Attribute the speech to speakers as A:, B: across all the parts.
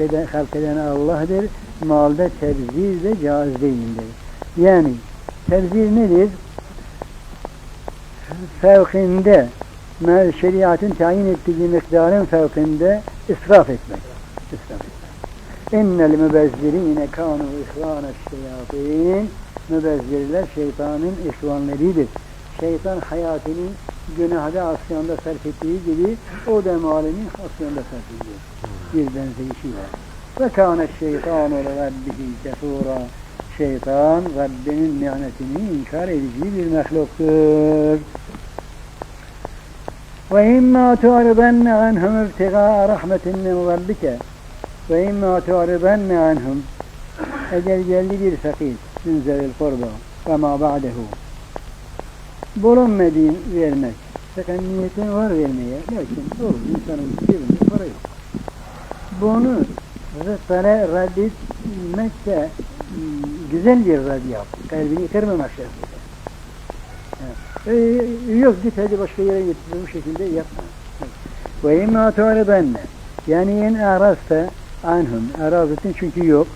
A: eden, halk eden Allah'dır. Malda tebzir de caiz değildir. Yani tebzir nedir? Fevkinde şeriatın tayin ettiği miktarın fevkinde israf etmek. İsraf etmek. İnnel mübezzirine kanu ihvâne şeyatîn mübezzirler şeytanın ihvanlarıdır. Şeytan hayatını günahda asyanda sarf ettiği gibi o da malini asyanda sarf ediyor. Bir benzeyişi var. Ve kâne şeytanu rabbihi kefûrâ Şeytan Rabbinin nimetini inkar edici bir mehluktur. Ve imma tu'ribenne anhum ibtigâ'a rahmetin min rabbike ve imma tu'ribenne anhum eğer geldi bir fakir min zevil kurba ve ma ba'dehu bulunmadığın vermek fakat niyetin var vermeye. Lakin olur insanın cebinde para yok. Bunu rızklara reddetmek de mm, güzel bir red yap kalbini kırmamak şartıyla ee, yok git hadi başka yere git bu şekilde yapma. Ve imma tu'ribenne yani en arasta anhum arazetin çünkü yok.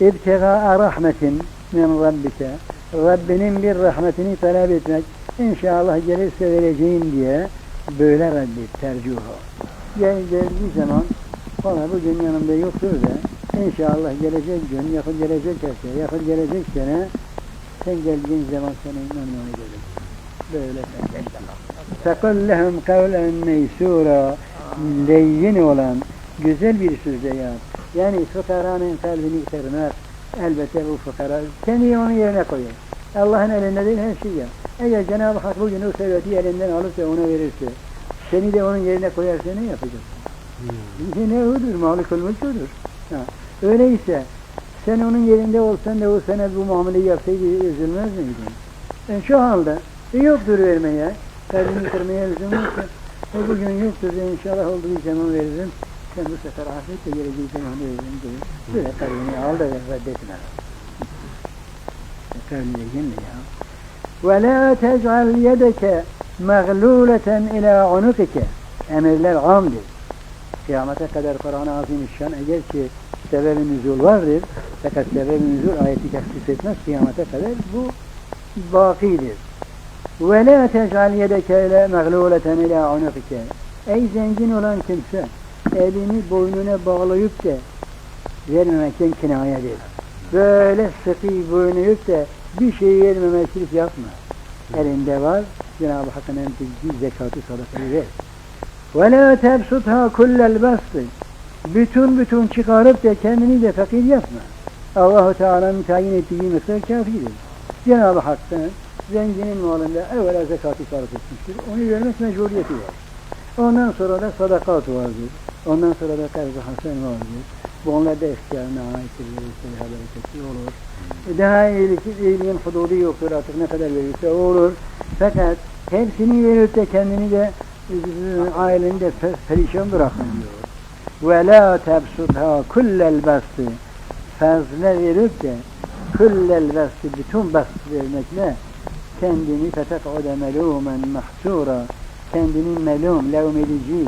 A: İbtigaa rahmetin min rabbike. Rabbinin bir rahmetini talep etmek inşallah gelirse vereceğim diye böyle reddet tercih o. Gel, geldiği zaman bana bugün yanımda yoktur da inşallah gelecek gün yakın gelecek hafta yakın gelecek sene sen geldiğin zaman senin memnun ederim. Böyle Sakal lehum kavlen meysura leyyin olan güzel bir sözle yap. Yani fıkaranın kalbini kırmak elbette bu fıkara seni onun yerine koyar. Allah'ın elinde değil her şey ya. Eğer Cenab-ı Hak bugün o serveti elinden alıp da ona verirse seni de onun yerine koyarsa ne yapacaksın? Hmm. Ne odur? Malik olmak odur. Ha. Öyleyse sen onun yerinde olsan da o sana bu muameleyi yapsaydı üzülmez miydin? E şu halde e yoktur vermeye, kalbini kırmaya lüzum yoksa e bugün yoktur da inşallah olduğu zaman veririm. Sen bu sefer ahiretle geleceği zaman veririm diye. Böyle kalbini al da reddetme. Kalbine gelme ya. Ve la tec'al yedeke mağluleten ila unukike. Emirler amdir. Kıyamete kadar Kur'an-ı Azimüşşan eğer ki sebebi nüzul vardır. Fakat sebebi nüzul ayeti taksis etmez. Kıyamete kadar bu bakidir. Ve la tec'al yedeke ile mağluleten ila unukike. Ey zengin olan kimse elini boynuna bağlayıp da vermemekten kinayedir. Böyle sıkı boynuyup da bir şeyi yerime yapma. Elinde var. Cenab-ı Hakk'ın emsildiği zekatı sadakayı ver. Ve la tebsutha kullel bastı. Bütün bütün çıkarıp da kendini de fakir yapma. Allahu Teala'nın tayin ettiği miktar kafidir. Cenab-ı Hak'tan zenginin malında evvela zekatı sarf etmiştir. Onu vermek mecburiyeti var. Ondan sonra da sadakat vardır. Ondan sonra da terzi hasen vardır. Bu onlar da aittir. Verirse daha bereketli olur. E Daha iyilik, iyiliğin hududu yoktur artık ne kadar verirse olur. Fakat hepsini verip de kendini de aileni de pe- perişan bırakın diyor. Ve la tebsutha kullel basti fazla verip de kullel basti bütün bast vermekle kendini fetek'ude melumen mahsura kendini melum, levm edici,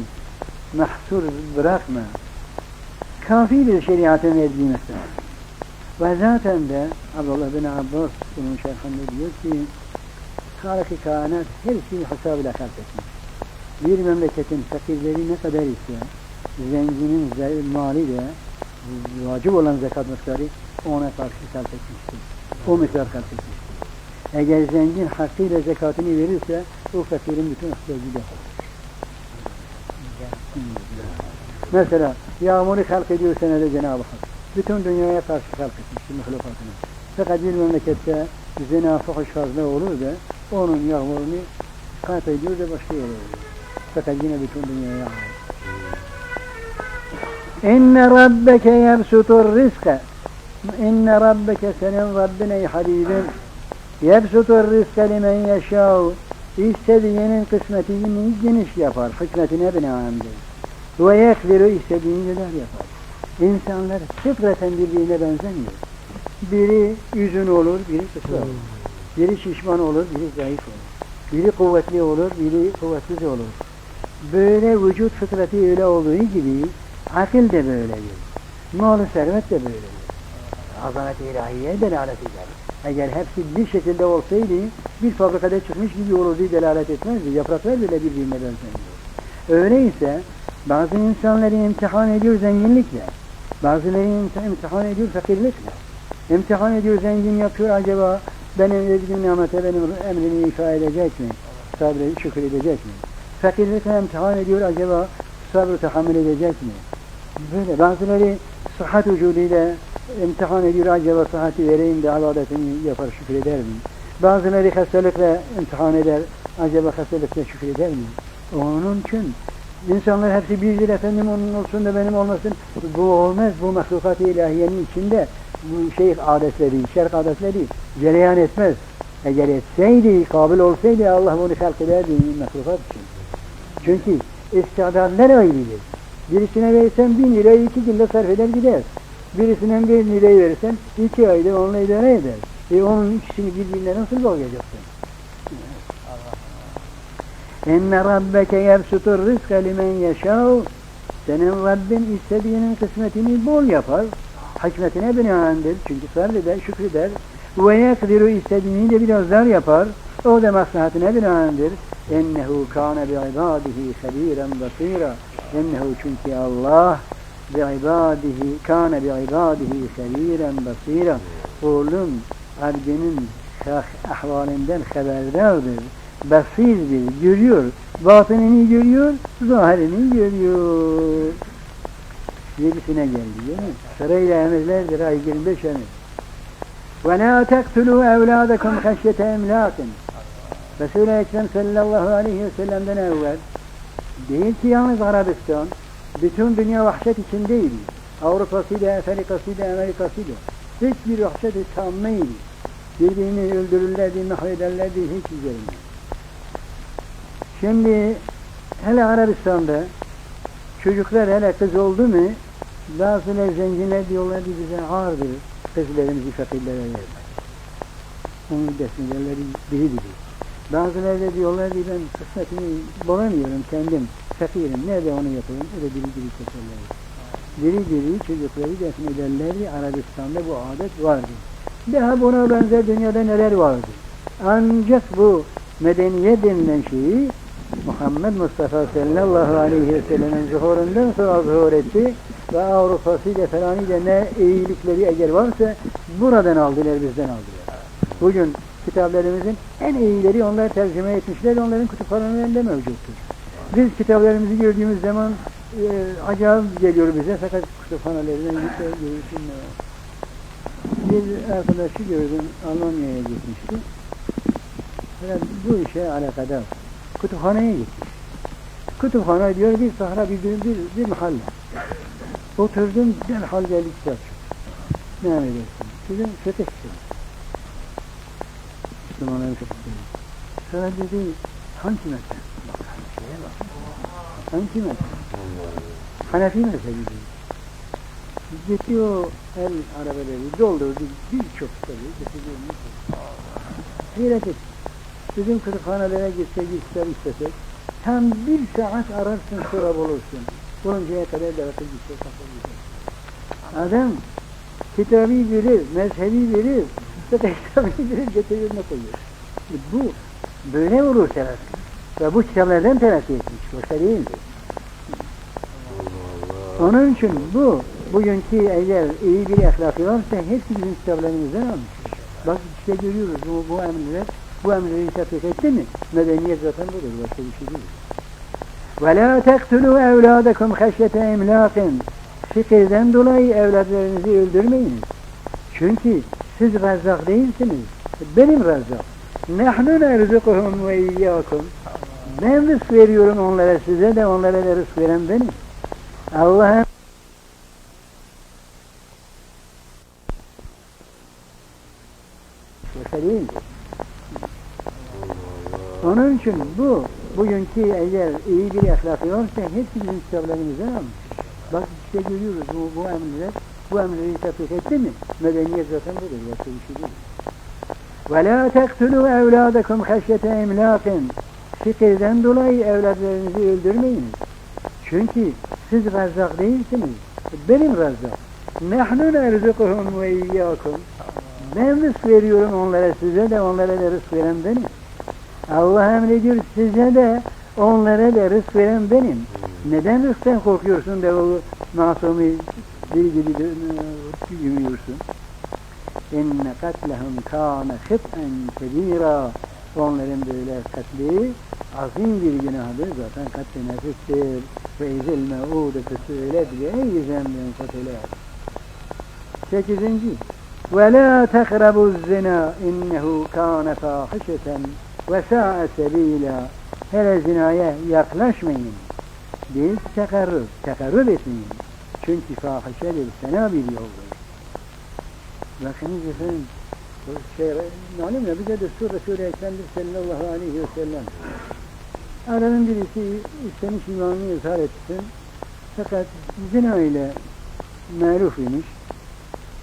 A: mahsur bırakma. Kafi bir şeriatın verdiği mesela. Ve zaten de Abdullah bin Abbas bunun şerhinde diyor ki Halık-ı kainat her şeyi hesabıyla kalp etmiş. Bir memleketin fakirleri ne kadar ise zenginin ze- mali de vacip olan zekat miktarı ona karşı kalp etmiştir. O miktar kalp etmiştir. Eğer zengin hakkıyla zekatını verirse o fakirin bütün ihtiyacı da Mesela yağmuru halk ediyor senede Cenab-ı Hak. Bütün dünyaya karşı halk etmiştir mahlukatını. Fakat bir memlekette zina fuhuş fazla olur da onun yağmurunu kat ediyor da başka yere veriyor. Fakat yine bütün dünyaya ait. İnne rabbeke yebsutur rizka İnne rabbeke senin Rabbin ey Habibim yebsutur rizka limen yeşâhu İstediğinin kısmetini geniş yapar. Hikmetine binaendir. Ve yekdiru istediğini kadar yapar. İnsanlar fıtraten birbirine benzemiyor. Biri üzün olur, biri kısa olur. Biri şişman olur, biri zayıf olur. Biri kuvvetli olur, biri kuvvetsiz olur. Böyle vücut fıtratı öyle olduğu gibi akıl de böyledir. Malı servet de böyledir. Azamet-i ilahiye delalet eder. Eğer hepsi bir şekilde olsaydı bir fabrikada çıkmış gibi olurdu delalet etmezdi. Yapraklar bile birbirine benzemiyor. Öyleyse bazı insanları imtihan ediyor zenginlikle. Bazıları imti- imtihan ediyor fakirlikle. İmtihan ediyor zengin yapıyor acaba benim verdiğim nimete benim emrimi ifa edecek mi? Sabrı şükür edecek mi? Fakirlikle imtihan ediyor acaba sabrı tahammül edecek mi? Böyle bazıları sıhhat vücuduyla imtihan ediyor acaba sıhhati vereyim de ibadetini yapar şükür eder mi? Bazıları hastalıkla imtihan eder acaba hastalıkla şükür eder mi? Onun için insanlar hepsi birdir efendim onun olsun da benim olmasın. Bu olmaz. Bu mahlukat-ı ilahiyenin içinde bu şeyh adetleri, şerk adetleri cereyan etmez. Eğer etseydi, kabil olsaydı Allah bunu halk ederdi mahlukat için. Çünkü istidadlar ayrıdır. Birisine versen bin lirayı iki günde sarf eder gider. Birisine bir lirayı verirsen iki ayda onunla idare eder. E onun ikisini birbirine nasıl bağlayacaksın? İnne rabbeke yebsutur rizka limen yeşâv Senin Rabbin istediğinin kısmetini bol yapar. Hikmetine binaendir. Çünkü sabreder, şükreder. Ve yekdiru istediğini de biraz dar yapar. O da maslahatine binaendir. Ennehu kâne bi ibadihi habiren basira. Ennehu çünkü Allah bi ibadihi kâne bi ibadihi habiren basira. Kulun abdinin ahvalinden haberdardır basir bir görüyor. Batınını görüyor, zahirini görüyor. Yerisine geldi değil mi? Sırayla emirlerdir ay 25 emir. Ve la tektulû evlâdekum haşyete emlâkın. Resul-i Ekrem sallallahu aleyhi ve sellem'den evvel değil ki yalnız Arabistan, bütün dünya vahşet içindeydi. Avrupa'sıyla, Afrika'sıyla, Amerika'sıyla. Hiçbir vahşet tammeydi. Birbirini öldürürlerdi, mahvederlerdi hiç üzerinde. Şimdi hele Arabistan'da çocuklar hele kız oldu mu bazıları zenginler diyorlar ki bize ağırdır kızlarımızı fakirlere vermek. Onun desmeleri biri biri. Bazıları da diyorlar ki ben kısmetini bulamıyorum kendim. Fakirim. Nerede onu yapayım? Da biri biri keserler. Biri biri çocukları defnederlerdi. Arabistan'da bu adet vardı. Daha buna benzer dünyada neler vardı. Ancak bu medeniyet denilen şeyi Muhammed Mustafa sallallahu aleyhi ve sellem'in zuhurundan sonra zuhur etti ve Avrupa'sıyla falanıyla ne iyilikleri eğer varsa buradan aldılar bizden aldılar. Bugün kitaplarımızın en iyileri onlar tercüme etmişler onların kütüphanelerinde mevcuttur. Biz kitaplarımızı gördüğümüz zaman e, acayip geliyor bize fakat kütüphanelerinden görürsün. Bir arkadaşı gördüm Almanya'ya gitmişti. Fakat bu işe alakadar kütüphaneye gitmiş. Kütüphane diyor bir sahra bir, bir, bir, bir mahalle. Oturdum derhal geldi kitap Ne emredersin? Dedim fetih istedim. Müslümanların fetih Sonra dedi hangi mezhep? Hangi mezhep? Hanefi mezhebi dedi. Gitti o el arabaları doldurdu birçok kitabı getirdi. Hayret etti. Bizim kırıkhanelere gitse gitse istesek tam bir saat ararsın sonra bulursun. Buluncaya kadar da vakit gitse sakın Adam kitabı bilir, mezhebi bilir, kitabı bilir, getirir ne koyuyor. E bu böyle olur telakki. Ve bu kitaplardan telakki etmiş, başka değildir. Onun için bu, bugünkü eğer iyi bir ahlakı varsa hepsi bizim kitaplarımızdan almış. Bak işte görüyoruz bu, bu emirler bu emri tatbik etti mi? Medeniyet zaten budur. Başka bir şey değil. وَلَا تَقْتُلُوا اَوْلَادَكُمْ خَشْيَةَ اِمْلَاقٍ Fikirden dolayı evlatlarınızı öldürmeyiniz. Çünkü siz rezzak değilsiniz. Benim rezzak. نَحْنُ نَرْزُقُهُمْ وَاِيَّاكُمْ Ben rızk veriyorum onlara size de onlara da rızk veren benim. Allah'ın Başka değildir. Onun için bu, bugünkü eğer iyi bir ahlakı varsa hepsi bizim kitaplarımızdan almış. Bak işte görüyoruz bu, bu emirler, bu emirleri tatbik etti mi? Medeniyet zaten budur, başka bir şey değil. وَلَا تَقْتُلُوا اَوْلَادَكُمْ خَشْيَةَ اِمْلَاقٍ Fikirden dolayı evlatlarınızı öldürmeyiniz. Çünkü siz rezzak değilsiniz. Benim rezzak. Nehnu nerzukuhum ve iyyakum. Ben rızk veriyorum onlara, size de onlara da rızk veren benim. Allah emrediyor size de onlara da rızk veren benim. Neden rızktan korkuyorsun da o masumi dil gibi de, e, yumuyorsun? İnne katlehum kâne hıt'en kebîrâ. Onların böyle katli azim bir günahdır. Zaten katli nefistir. Ve izil me'ûdete su'ilet bi eyyi zembin kutilet. Sekizinci. Ve la tekrabu zina innehu kâne fâhişeten ve sâ'e sebîlâ. Hele zinaya yaklaşmayın. Değil tekarrub. Tekarrub etmeyin. Çünkü fahişedir, fena bir yoldur. Bakınız efendim, şey, malum ya bize destur Resul-i Ekrem sallallahu aleyhi ve sellem. Adamın birisi istemiş imanını izhar etsin. Fakat zina ile maruf imiş.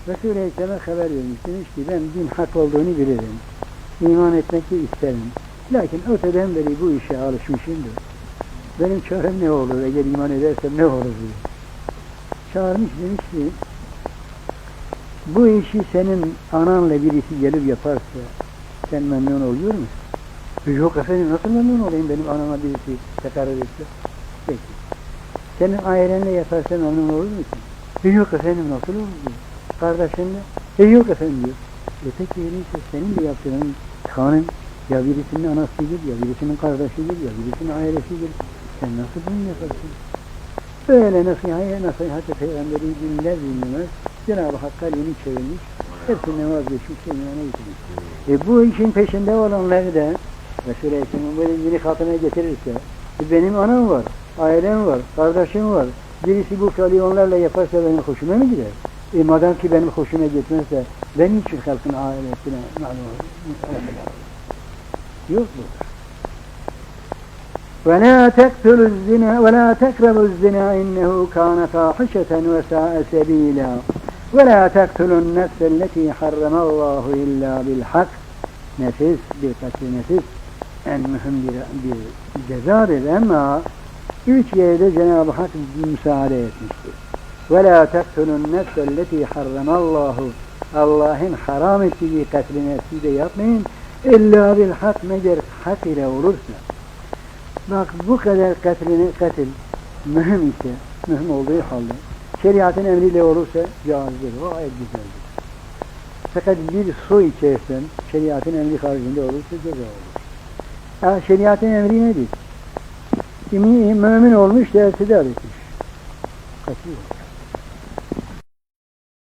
A: Resul-i Ekrem'e haber vermiş. Demiş ki ben din hak olduğunu bilirim. İman etmek de isterim. Lakin öteden beri bu işe alışmışımdır. Benim çarem ne olur eğer iman edersem ne olur diye. Çağırmış demiş ki bu işi senin ananla birisi gelip yaparsa sen memnun oluyor musun? Yok efendim nasıl memnun olayım benim anama birisi tekrar etse? Peki. Senin ailenle yaparsa memnun olur musun? E yok efendim nasıl olur diyor. Kardeşinle? E yok efendim diyor. E peki öyleyse senin de yaptığın kanun ya birisinin anasıdır, ya birisinin kardeşidir, ya birisinin ailesidir. Sen nasıl bunu yaparsın? Böyle nasihat, nasihat-ı peygamberi dinler dinlemez Cenab-ı Hakk'a yeni çevirmiş. Hepsinden vazgeçmiş, imana gitmiş. E bu işin peşinde olanları da Resul-i Ekrem'in böyle yeni hatına getirirse e benim anam var, ailem var, kardeşim var. Birisi bu fiili onlarla yaparsa benim hoşuma mı gider? E madem ki benim hoşuma gitmezse ben için halkın ailesine malum Yok bu. ولا تقتلوا الزنا ولا تقربوا الزنا إنه كان فاحشة وساء سبيلا ولا تقتلوا النفس التي حرم الله إلا بالحق nefis bir katli nefis en mühim bir, bir cezadır ama üç yerde Cenab-ı Hak müsaade etmiştir. وَلَا تَقْتُلُوا النَّفْسَ الَّتِي حَرَّمَ اللّٰهُ Allah'ın haram ettiği katli nefsi de yapmayın. İlla bil hak meğer hak ile olursa. Bak bu kadar katlini katil mühim ise, mühim olduğu halde şeriatın emriyle olursa caizdir, gayet güzeldir. Fakat bir su içersen şeriatın emri haricinde olursa ceza olur. Ha, şeriatın emri nedir? Mümin olmuş da etmiş. Kaçıyor.